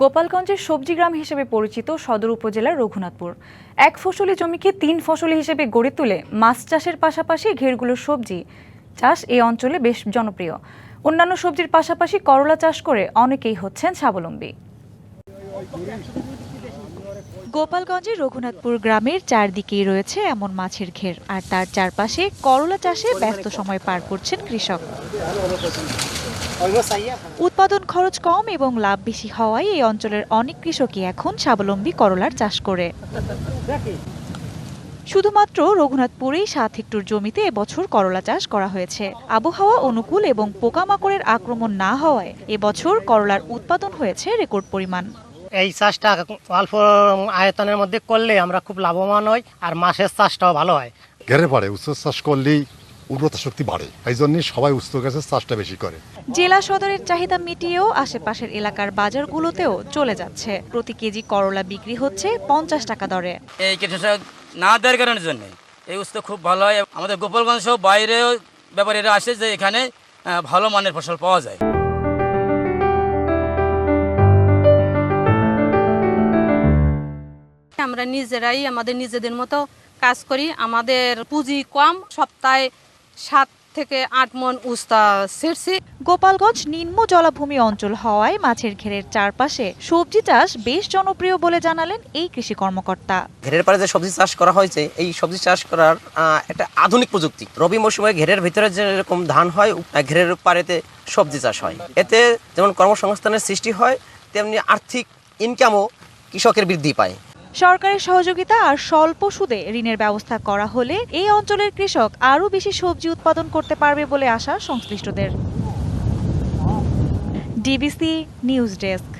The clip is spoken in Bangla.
গোপালগঞ্জের সবজি গ্রাম হিসেবে পরিচিত সদর উপজেলার রঘুনাথপুর। এক ফসলি জমিকে তিন ফসলি হিসেবে গড়ে তুলে মাছ চাষের পাশাপাশি ঘেরগুলোর সবজি চাষ এই অঞ্চলে বেশ জনপ্রিয়। অন্যান্য সবজির পাশাপাশি করলা চাষ করে অনেকেই হচ্ছেন স্বাবলম্বী। গোপালগঞ্জের রঘুনাথপুর গ্রামের চারদিকেই রয়েছে এমন মাছের ঘের, আর তার চারপাশে করলা চাষে ব্যস্ত সময় পার করছেন কৃষক। উৎপাদন খরচ কম এবং লাভ বেশি হওয়ায় এই অঞ্চলের অনেক কৃষকই এখন স্বাবলম্বী করলার চাষ করে। শুধুমাত্র রঘুনাথপুরেই সাত হেক্টর জমিতে এবছর করলা চাষ করা হয়েছে। আবহাওয়া অনুকূল এবং পোকামাকড়ের আক্রমণ না হওয়ায় এবছর করলার উৎপাদন হয়েছে রেকর্ড পরিমাণ। এই চাষটা অল্প আয়তনের মধ্যে করলে আমরা খুব লাভবান হই আর মাছের চাষটাও ভালো হয়। ঘেরে পারে উচ্চ চাষ করলেই উর্বরতা শক্তি বাড়ে এই জন্যই সবাই উচ্চ গাছের চাষটা বেশি করে। জেলা সদরের চাহিদা মিটিয়েও আশেপাশের এলাকার বাজারগুলোতেও চলে যাচ্ছে। প্রতি কেজি করলা বিক্রি হচ্ছে পঞ্চাশ টাকা দরে। এই কীটনাশক না দেওয়ার কারণের জন্য। এই উস্ত খুব ভালো হয়। আমাদের গোপালগঞ্জ সহ বাইরেও ব্যাপারীরা আসে যে এখানে ভালো মানের ফসল পাওয়া যায়। আমরা নিজেরাই আমাদের নিজেদের মতো কাজ করি। আমাদের পুঁজি কম সপ্তাহে সাত থেকে আট মন উস্তা ছেড়ছি। গোপালগঞ্জ নিম্ন জলাভূমি অঞ্চল হওয়ায় মাছের ঘেরের চারপাশে সবজি চাষ বেশ জনপ্রিয় বলে জানালেন এই কৃষি কর্মকর্তা। ঘেরের পাড়ে যে সবজি চাষ করা হয়েছে এই সবজি চাষ করার একটা আধুনিক প্রযুক্তি। রবি মৌসুমে ঘেরের ভিতরে যেরকম ধান হয় ঘেরের পারেতে সবজি চাষ হয়। এতে যেমন কর্মসংস্থানের সৃষ্টি হয় তেমনি আর্থিক ইনকামও কৃষকের বৃদ্ধি পায়। সরকারের সহযোগিতা আর স্বল্প সুদে ঋণের ব্যবস্থা করা হলে এই অঞ্চলের কৃষক আরও বেশি সবজি উৎপাদন করতে পারবে বলে আশা সংশ্লিষ্টদের। DBC news desk.